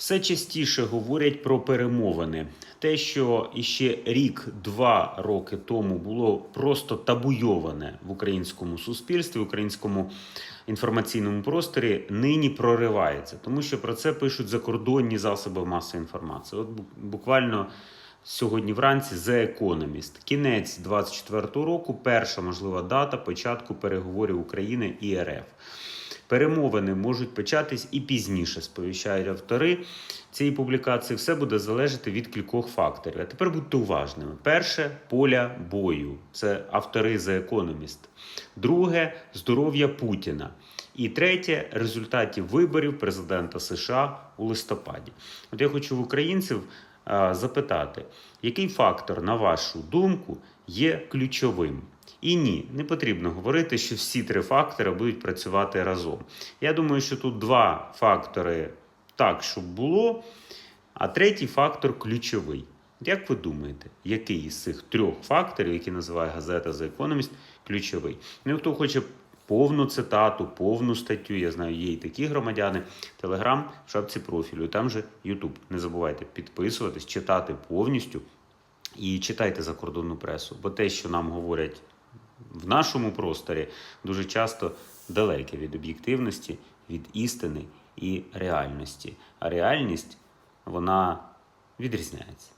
Все частіше говорять про перемовини. Те, що іще рік-два роки тому було просто табуйоване в українському суспільстві, в українському інформаційному просторі, нині проривається, тому що про це пишуть закордонні засоби масової інформації. От буквально сьогодні вранці The Economist. Кінець 24-го року, перша можлива дата початку переговорів України і РФ. Перемовини можуть початись і пізніше, сповіщають автори цієї публікації. Все буде залежати від кількох факторів. А тепер будьте уважними. Перше поля бою. Це автори The Economist. Друге здоров'я Путіна. І третє результатів виборів президента США у листопаді. От я хочу в українців а, запитати, який фактор, на вашу думку, є ключовим? І ні, не потрібно говорити, що всі три фактори будуть працювати разом. Я думаю, що тут два фактори так, щоб було, а третій фактор ключовий. Як ви думаєте, який із цих трьох факторів, які називає газета The Economist, ключовий? Ну, хто хоче повну цитату, повну статтю, я знаю, є і такі громадяни. Телеграм в шапці профілю, там же Ютуб. Не забувайте підписуватись, читати повністю і читайте закордонну пресу, бо те, що нам говорять в нашому просторі, дуже часто далеке від об'єктивності, від істини і реальності. А реальність вона відрізняється.